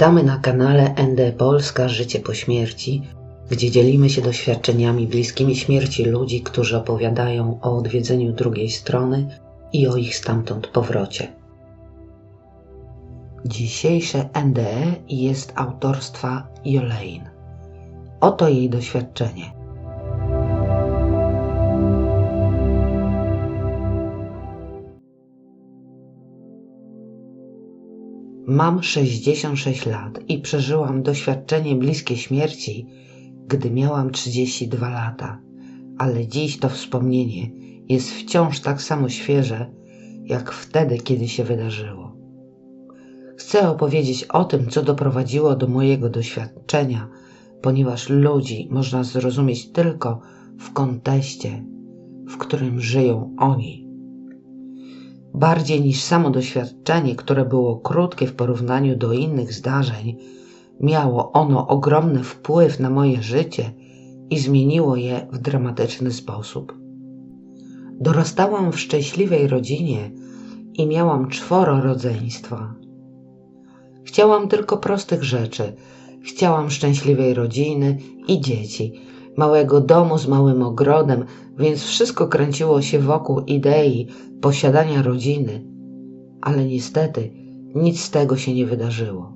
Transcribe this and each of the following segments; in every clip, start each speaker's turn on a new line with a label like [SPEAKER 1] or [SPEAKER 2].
[SPEAKER 1] Witamy na kanale ND Polska Życie po śmierci, gdzie dzielimy się doświadczeniami bliskimi śmierci ludzi, którzy opowiadają o odwiedzeniu drugiej strony i o ich stamtąd powrocie. Dzisiejsze NDE jest autorstwa Jolene. Oto jej doświadczenie. Mam 66 lat i przeżyłam doświadczenie bliskie śmierci, gdy miałam 32 lata, ale dziś to wspomnienie jest wciąż tak samo świeże, jak wtedy, kiedy się wydarzyło. Chcę opowiedzieć o tym, co doprowadziło do mojego doświadczenia, ponieważ ludzi można zrozumieć tylko w kontekście, w którym żyją oni. Bardziej niż samo doświadczenie, które było krótkie w porównaniu do innych zdarzeń, miało ono ogromny wpływ na moje życie i zmieniło je w dramatyczny sposób. Dorastałam w szczęśliwej rodzinie i miałam czworo rodzeństwa. Chciałam tylko prostych rzeczy. Chciałam szczęśliwej rodziny i dzieci, małego domu z małym ogrodem, więc wszystko kręciło się wokół idei posiadania rodziny, ale niestety nic z tego się nie wydarzyło.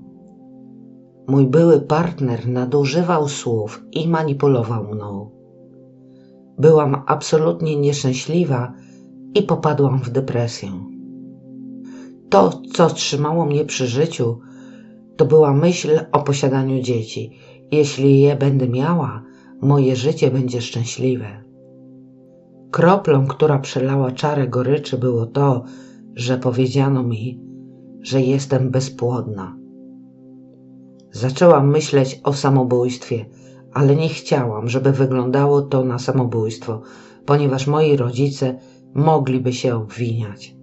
[SPEAKER 1] Mój były partner nadużywał słów i manipulował mną. Byłam absolutnie nieszczęśliwa i popadłam w depresję. To, co trzymało mnie przy życiu, to była myśl o posiadaniu dzieci. Jeśli je będę miała, moje życie będzie szczęśliwe. Kroplą, która przelała czarę goryczy, było to, że powiedziano mi, że jestem bezpłodna. Zaczęłam myśleć o samobójstwie, ale nie chciałam, żeby wyglądało to na samobójstwo, ponieważ moi rodzice mogliby się obwiniać.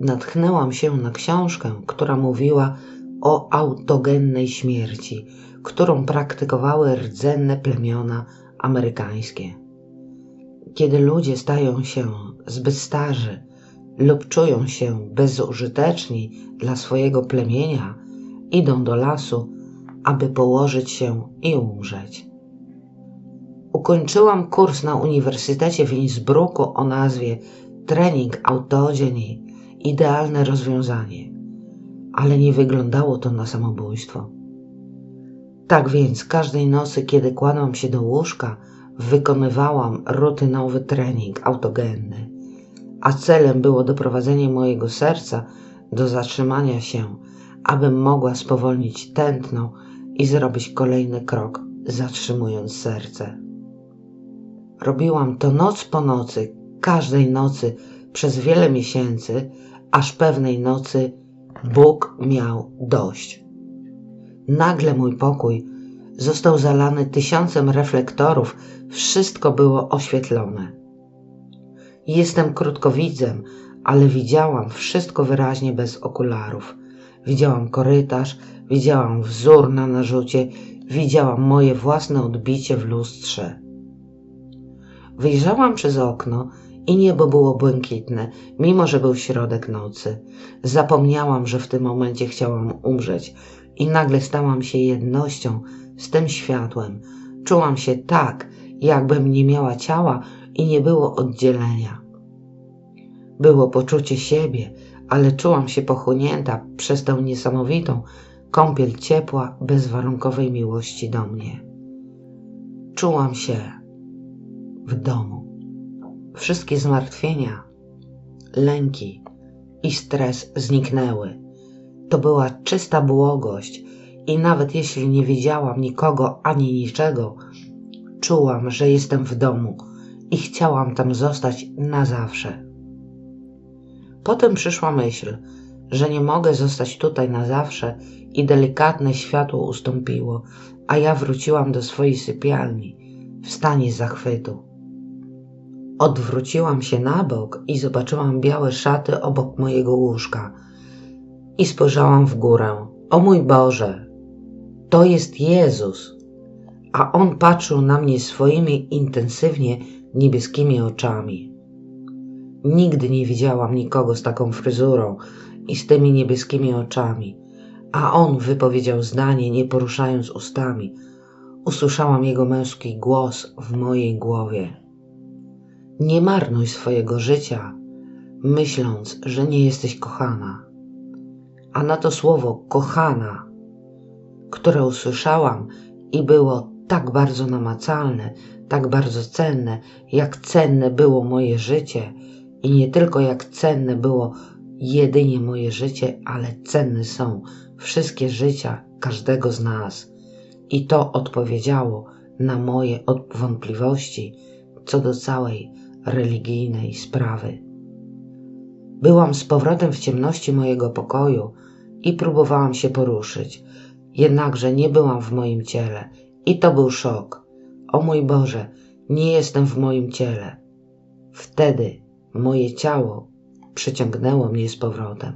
[SPEAKER 1] Natchnęłam się na książkę, która mówiła o autogennej śmierci, którą praktykowały rdzenne plemiona amerykańskie. Kiedy ludzie stają się zbyt starzy lub czują się bezużyteczni dla swojego plemienia, idą do lasu, aby położyć się i umrzeć. Ukończyłam kurs na Uniwersytecie w Innsbrucku o nazwie Trening Autogenii idealne rozwiązanie, ale nie wyglądało to na samobójstwo. Tak więc każdej nocy, kiedy kładłam się do łóżka, wykonywałam rutynowy trening autogenny, a celem było doprowadzenie mojego serca do zatrzymania się, abym mogła spowolnić tętno i zrobić kolejny krok, zatrzymując serce. Robiłam to noc po nocy, każdej nocy przez wiele miesięcy, aż pewnej nocy Bóg miał dość. Nagle mój pokój został zalany tysiącem reflektorów, wszystko było oświetlone. Jestem krótkowidzem, ale widziałam wszystko wyraźnie bez okularów. Widziałam korytarz, widziałam wzór na narzucie, widziałam moje własne odbicie w lustrze. Wyjrzałam przez okno i niebo było błękitne, mimo że był środek nocy. Zapomniałam, że w tym momencie chciałam umrzeć i nagle stałam się jednością z tym światłem. Czułam się tak, jakbym nie miała ciała i nie było oddzielenia. Było poczucie siebie, ale czułam się pochłonięta przez tę niesamowitą kąpiel ciepła, bezwarunkowej miłości do mnie. Czułam się w domu. Wszystkie zmartwienia, lęki i stres zniknęły. To była czysta błogość i nawet jeśli nie widziałam nikogo ani niczego, czułam, że jestem w domu i chciałam tam zostać na zawsze. Potem przyszła myśl, że nie mogę zostać tutaj na zawsze i delikatne światło ustąpiło, a ja wróciłam do swojej sypialni w stanie zachwytu. Odwróciłam się na bok i zobaczyłam białe szaty obok mojego łóżka i spojrzałam w górę. O mój Boże, to jest Jezus! A On patrzył na mnie swoimi intensywnie niebieskimi oczami. Nigdy nie widziałam nikogo z taką fryzurą i z tymi niebieskimi oczami, a on wypowiedział zdanie, nie poruszając ustami. Usłyszałam jego męski głos w mojej głowie. Nie marnuj swojego życia, myśląc, że nie jesteś kochana. A na to słowo kochana, które usłyszałam i było tak bardzo namacalne, tak bardzo cenne, jak cenne było moje życie i nie tylko jak cenne było jedynie moje życie, ale cenne są wszystkie życia każdego z nas. I to odpowiedziało na moje wątpliwości co do całej religijnej sprawy. Byłam z powrotem w ciemności mojego pokoju i próbowałam się poruszyć, jednakże nie byłam w moim ciele i to był szok. O mój Boże, nie jestem w moim ciele. Wtedy moje ciało przyciągnęło mnie z powrotem.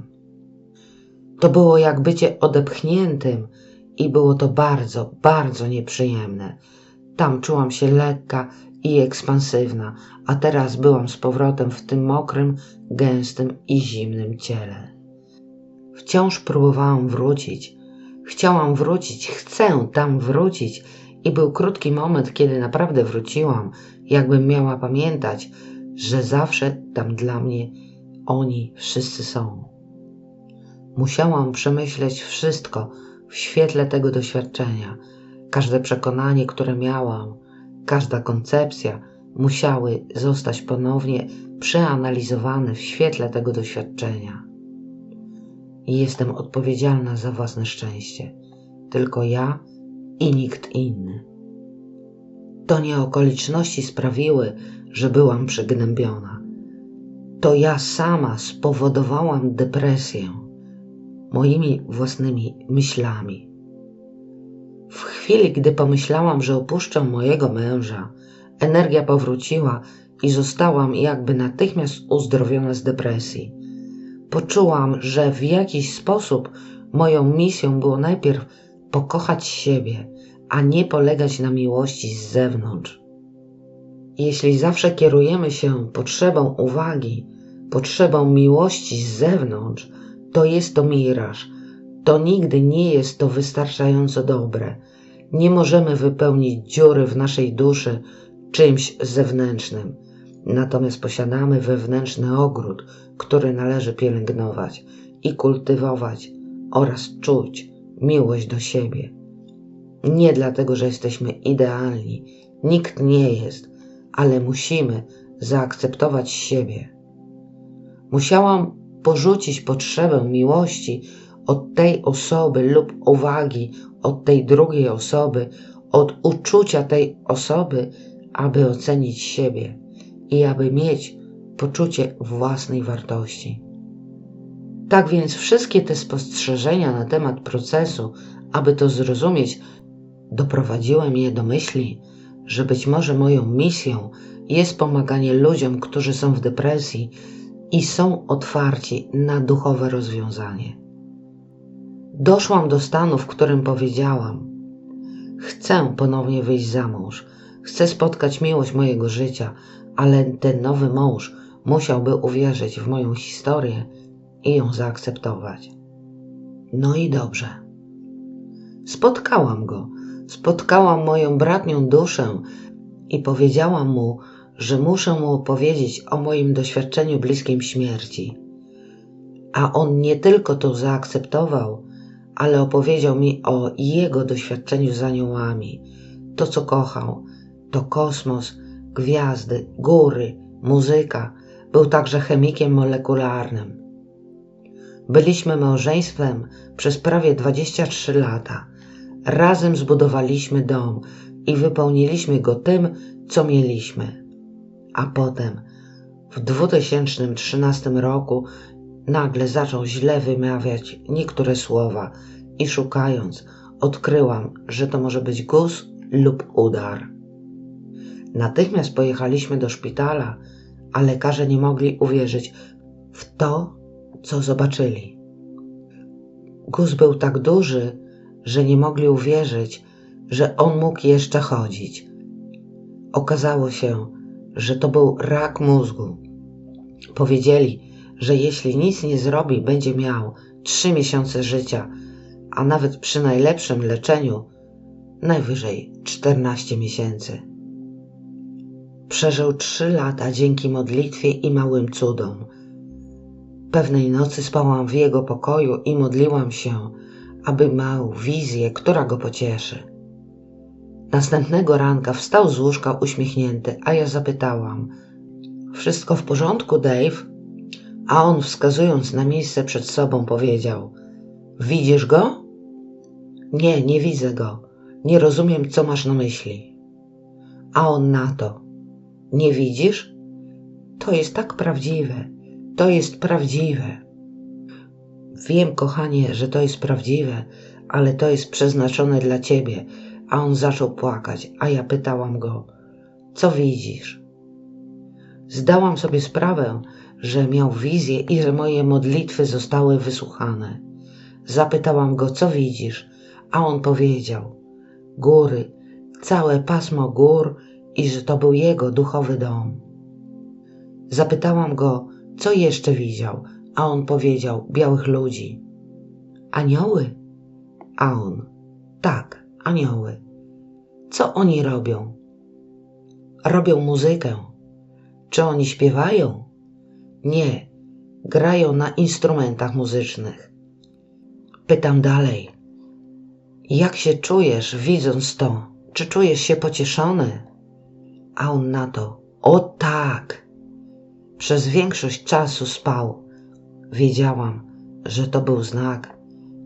[SPEAKER 1] To było jak bycie odepchniętym i było to bardzo, bardzo nieprzyjemne. Tam czułam się lekka i ekspansywna, a teraz byłam z powrotem w tym mokrym, gęstym i zimnym ciele. Wciąż próbowałam wrócić. Chciałam wrócić, chcę tam wrócić i był krótki moment, kiedy naprawdę wróciłam, jakbym miała pamiętać, że zawsze tam dla mnie oni wszyscy są. Musiałam przemyśleć wszystko w świetle tego doświadczenia. Każde przekonanie, które miałam, każda koncepcja musiały zostać ponownie przeanalizowane w świetle tego doświadczenia. Jestem odpowiedzialna za własne szczęście. Tylko ja i nikt inny. To nie okoliczności sprawiły, że byłam przygnębiona. To ja sama spowodowałam depresję moimi własnymi myślami. W chwili, gdy pomyślałam, że opuszczę mojego męża, energia powróciła i zostałam jakby natychmiast uzdrowiona z depresji. Poczułam, że w jakiś sposób moją misją było najpierw pokochać siebie, a nie polegać na miłości z zewnątrz. Jeśli zawsze kierujemy się potrzebą uwagi, potrzebą miłości z zewnątrz, to jest to miraż. To nigdy nie jest to wystarczająco dobre. Nie możemy wypełnić dziury w naszej duszy czymś zewnętrznym. Natomiast posiadamy wewnętrzny ogród, który należy pielęgnować i kultywować oraz czuć miłość do siebie. Nie dlatego, że jesteśmy idealni, nikt nie jest, ale musimy zaakceptować siebie. Musiałam porzucić potrzebę miłości od tej osoby lub uwagi od tej drugiej osoby, od uczucia tej osoby, aby ocenić siebie i aby mieć poczucie własnej wartości. Tak więc wszystkie te spostrzeżenia na temat procesu, aby to zrozumieć, doprowadziły mnie do myśli, że być może moją misją jest pomaganie ludziom, którzy są w depresji i są otwarci na duchowe rozwiązanie. Doszłam do stanu, w którym powiedziałam: Chcę ponownie wyjść za mąż, chcę spotkać miłość mojego życia, ale ten nowy mąż musiałby uwierzyć w moją historię i ją zaakceptować. No i dobrze. Spotkałam go, spotkałam moją bratnią duszę i powiedziałam mu, że muszę mu opowiedzieć o moim doświadczeniu bliskim śmierci. A on nie tylko to zaakceptował, ale opowiedział mi o jego doświadczeniu z aniołami. To, co kochał, to kosmos, gwiazdy, góry, muzyka. Był także chemikiem molekularnym. Byliśmy małżeństwem przez prawie 23 lata. Razem zbudowaliśmy dom i wypełniliśmy go tym, co mieliśmy. A potem, w 2013 roku, nagle zaczął źle wymawiać niektóre słowa i szukając, odkryłam, że to może być guz lub udar. Natychmiast pojechaliśmy do szpitala, a lekarze nie mogli uwierzyć w to, co zobaczyli. Guz był tak duży, że nie mogli uwierzyć, że on mógł jeszcze chodzić. Okazało się, że to był rak mózgu. Powiedzieli, że jeśli nic nie zrobi, będzie miał trzy miesiące życia, a nawet przy najlepszym leczeniu najwyżej 14 miesięcy. Przeżył trzy lata dzięki modlitwie i małym cudom. Pewnej nocy spałam w jego pokoju i modliłam się, aby miał wizję, która go pocieszy. Następnego ranka wstał z łóżka uśmiechnięty, a ja zapytałam: Wszystko w porządku, Dave? A on, wskazując na miejsce przed sobą, powiedział: Widzisz go? Nie, nie widzę go. Nie rozumiem, co masz na myśli. A on na to: Nie widzisz? To jest tak prawdziwe. To jest prawdziwe. Wiem, kochanie, że to jest prawdziwe, ale to jest przeznaczone dla ciebie. A on zaczął płakać, a ja pytałam go: Co widzisz? Zdałam sobie sprawę, że miał wizję i że moje modlitwy zostały wysłuchane. Zapytałam go, co widzisz, a on powiedział: Góry, całe pasmo gór i że to był jego duchowy dom. Zapytałam go, co jeszcze widział, a on powiedział: Białych ludzi. Anioły? A on: Tak, anioły. Co oni robią? Robią muzykę. Czy oni śpiewają? Nie, grają na instrumentach muzycznych. Pytam dalej. Jak się czujesz, widząc to? Czy czujesz się pocieszony? A on na to: O tak! Przez większość czasu spał. Wiedziałam, że to był znak,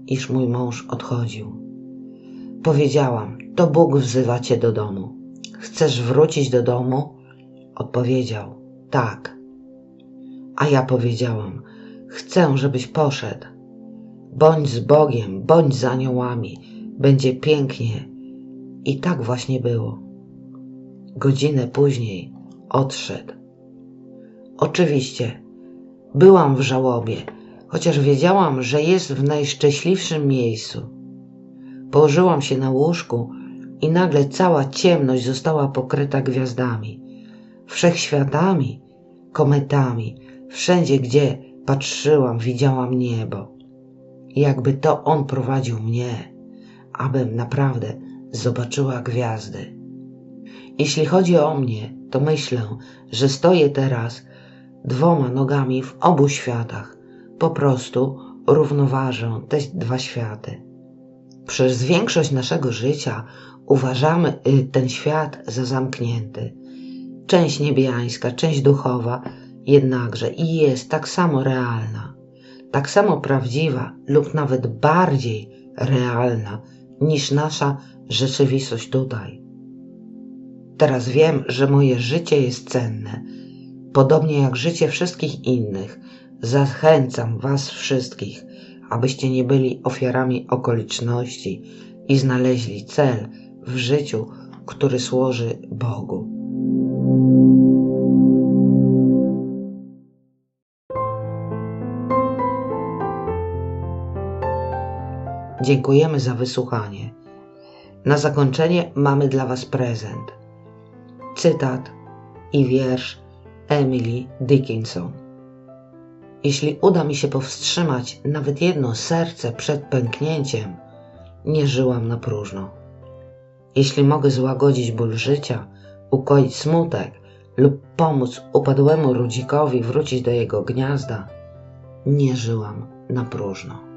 [SPEAKER 1] iż mój mąż odchodził. Powiedziałam: To Bóg wzywa cię do domu. Chcesz wrócić do domu? Odpowiedział: Tak. A ja powiedziałam: Chcę, żebyś poszedł. Bądź z Bogiem, bądź z aniołami, będzie pięknie. I tak właśnie było. Godzinę później odszedł. Oczywiście, byłam w żałobie, chociaż wiedziałam, że jest w najszczęśliwszym miejscu. Położyłam się na łóżku i nagle cała ciemność została pokryta gwiazdami, wszechświatami, kometami. Wszędzie, gdzie patrzyłam, widziałam niebo. Jakby to on prowadził mnie, abym naprawdę zobaczyła gwiazdy. Jeśli chodzi o mnie, to myślę, że stoję teraz dwoma nogami w obu światach. Po prostu równoważę te dwa światy. Przez większość naszego życia uważamy y, ten świat za zamknięty. Część niebiańska, część duchowa, jednakże i jest tak samo realna, tak samo prawdziwa lub nawet bardziej realna niż nasza rzeczywistość tutaj. Teraz wiem, że moje życie jest cenne, podobnie jak życie wszystkich innych. Zachęcam Was wszystkich, abyście nie byli ofiarami okoliczności i znaleźli cel w życiu, który służy Bogu. Dziękujemy za wysłuchanie. Na zakończenie mamy dla Was prezent. Cytat i wiersz Emily Dickinson. Jeśli uda mi się powstrzymać nawet jedno serce przed pęknięciem, nie żyłam na próżno. Jeśli mogę złagodzić ból życia, ukoić smutek lub pomóc upadłemu rudzikowi wrócić do jego gniazda, nie żyłam na próżno.